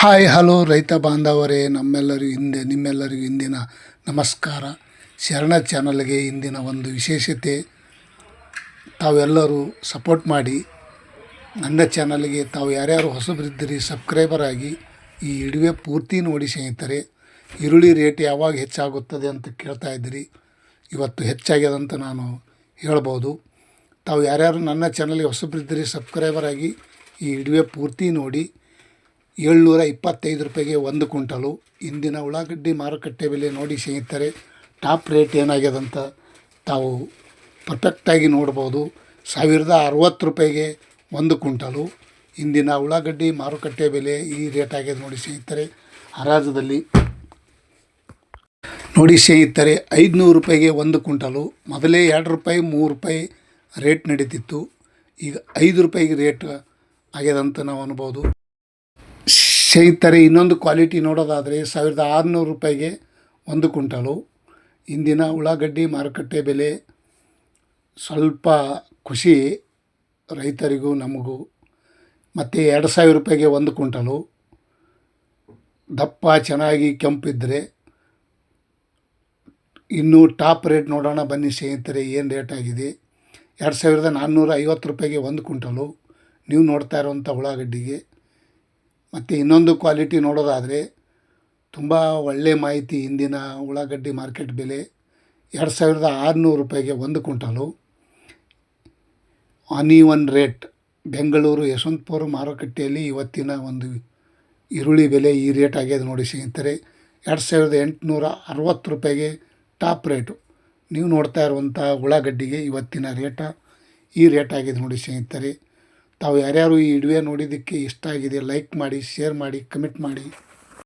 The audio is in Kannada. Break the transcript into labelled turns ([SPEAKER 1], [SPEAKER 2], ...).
[SPEAKER 1] ಹಾಯ್, ಹಲೋ ರೈತ ಬಾಂಧವರೇ, ನಮ್ಮೆಲ್ಲರಿಗೂ ಹಿಂದೆ, ನಿಮ್ಮೆಲ್ಲರಿಗೂ ಇಂದಿನ ನಮಸ್ಕಾರ. ಶರಣ ಚಾನಲ್ಗೆ ಇಂದಿನ ಒಂದು ವಿಶೇಷತೆ, ತಾವೆಲ್ಲರೂ ಸಪೋರ್ಟ್ ಮಾಡಿ, ನನ್ನ ಚಾನಲ್ಗೆ ತಾವು ಯಾರ್ಯಾರು ಹೊಸಬರಿದ್ದೀರಿ, ಸಬ್ಸ್ಕ್ರೈಬರ್ ಆಗಿ, ಈ ಇಡುವೆ ಪೂರ್ತಿ ನೋಡಿ ಸ್ನೇಹಿತರೆ, ಈರುಳ್ಳಿ ರೇಟ್ ಯಾವಾಗ ಹೆಚ್ಚಾಗುತ್ತದೆ ಅಂತ ಕೇಳ್ತಾ ಇದ್ದೀರಿ, ಇವತ್ತು ಹೆಚ್ಚಾಗ್ಯದಂತ ನಾನು ಹೇಳ್ಬೋದು. ತಾವು ಯಾರ್ಯಾರು ನನ್ನ ಚಾನಲ್ಗೆ ಹೊಸಬರಿದ್ದೀರಿ, ಸಬ್ಸ್ಕ್ರೈಬರ್ ಆಗಿ, ಈ ಇಡುವೆ ಪೂರ್ತಿ ನೋಡಿ ಏಳ್ನೂರ ಇಪ್ಪತ್ತೈದು ರೂಪಾಯಿಗೆ ಒಂದು ಕುಂಟಲು ಇಂದಿನ ಉಳ್ಳಾಗಡ್ಡಿ ಮಾರುಕಟ್ಟೆ ಬೆಲೆ ನೋಡಿ ಸ್ನೇಹಿತರೆ, ಟಾಪ್ ರೇಟ್ ಏನಾಗ್ಯದಂತ ತಾವು ಪರ್ಫೆಕ್ಟಾಗಿ ನೋಡ್ಬೋದು. ಸಾವಿರದ ಅರವತ್ತು ರೂಪಾಯಿಗೆ ಒಂದು ಕುಂಟಲು ಇಂದಿನ ಉಳ್ಳಾಗಡ್ಡಿ ಮಾರುಕಟ್ಟೆ ಬೆಲೆ ಈ ರೇಟ್ ಆಗ್ಯದ ನೋಡಿ ಸ್ನೇಹಿತರೆ, ಹರಾಜದಲ್ಲಿ. ನೋಡಿ ಸ್ನೇಹಿತರೆ, ಐದುನೂರು ರೂಪಾಯಿಗೆ ಒಂದು ಕುಂಟಲು ಮೊದಲೇ ಎರಡು ರೂಪಾಯಿ, ಮೂರು ರೂಪಾಯಿ ರೇಟ್ ನಡೀತಿತ್ತು. ಈಗ ಐದು ರೂಪಾಯಿಗೆ ರೇಟ್ ಆಗ್ಯದಂತ ನಾವು ಅನ್ಬೋದು. ಸ್ನೇಹಿತರೆ, ಇನ್ನೊಂದು ಕ್ವಾಲಿಟಿ ನೋಡೋದಾದರೆ ಸಾವಿರದ ಆರುನೂರು ರೂಪಾಯಿಗೆ ಒಂದು ಕುಂಟಲು ಇಂದಿನ ಉಳ್ಳಾಗಡ್ಡಿ ಮಾರುಕಟ್ಟೆ ಬೆಲೆ ಸ್ವಲ್ಪ ಖುಷಿ ರೈತರಿಗೂ ನಮಗೂ. ಮತ್ತು ಎರಡು ಸಾವಿರ ರೂಪಾಯಿಗೆ ಒಂದು ಕುಂಟಲು ದಪ್ಪ, ಚೆನ್ನಾಗಿ ಕೆಂಪಿದ್ದರೆ ಇನ್ನೂ ಟಾಪ್ ರೇಟ್ ನೋಡೋಣ ಬನ್ನಿ ಸ್ನೇಹಿತರೆ, ಏನು ರೇಟ್ ಆಗಿದೆ. ಎರಡು ಸಾವಿರದ ನಾನ್ನೂರ ಐವತ್ತು ರೂಪಾಯಿಗೆ ಒಂದು ಕುಂಟಲು ನೀವು ನೋಡ್ತಾ ಇರುವಂಥ ಉಳ್ಳಾಗಡ್ಡಿಗೆ ಮತ್ತು ಇನ್ನೊಂದು ಕ್ವಾಲಿಟಿ ನೋಡೋದಾದರೆ ತುಂಬ ಒಳ್ಳೆಯ ಮಾಹಿತಿ ಇಂದಿನ ಉಳ್ಳಾಗಡ್ಡಿ ಮಾರ್ಕೆಟ್ ಬೆಲೆ ಎರಡು ಸಾವಿರದ ಆರುನೂರು ರೂಪಾಯಿಗೆ ಒಂದು ಕುಂಟಲು ಆನಿವನ್ ರೇಟ್ ಬೆಂಗಳೂರು ಯಶವಂತಪುರ ಮಾರುಕಟ್ಟೆಯಲ್ಲಿ ಇವತ್ತಿನ ಒಂದು ಈರುಳ್ಳಿ ಬೆಲೆ ಈ ರೇಟ್ ಆಗ್ಯದ ನೋಡಿ ಸ್ನೇಹಿತರೆ. ಎರಡು ಸಾವಿರದ ಎಂಟುನೂರ ಅರವತ್ತು ರೂಪಾಯಿಗೆ ಟಾಪ್ ರೇಟು ನೀವು ನೋಡ್ತಾ ಇರುವಂಥ ಉಳ್ಳಾಗಡ್ಡಿಗೆ ಇವತ್ತಿನ ರೇಟ ಈ ರೇಟ್ ಆಗಿದೆ ನೋಡಿ ಸ್ನೇಹಿತರೆ. ತಾವು ಯಾರ್ಯಾರು ಈ ವಿಡಿಯೋ ನೋಡಿದ್ದಕ್ಕೆ ಇಷ್ಟ ಆಗಿದೆ ಲೈಕ್ ಮಾಡಿ ಶೇರ್ ಮಾಡಿ ಕಮೆಂಟ್ ಮಾಡಿ.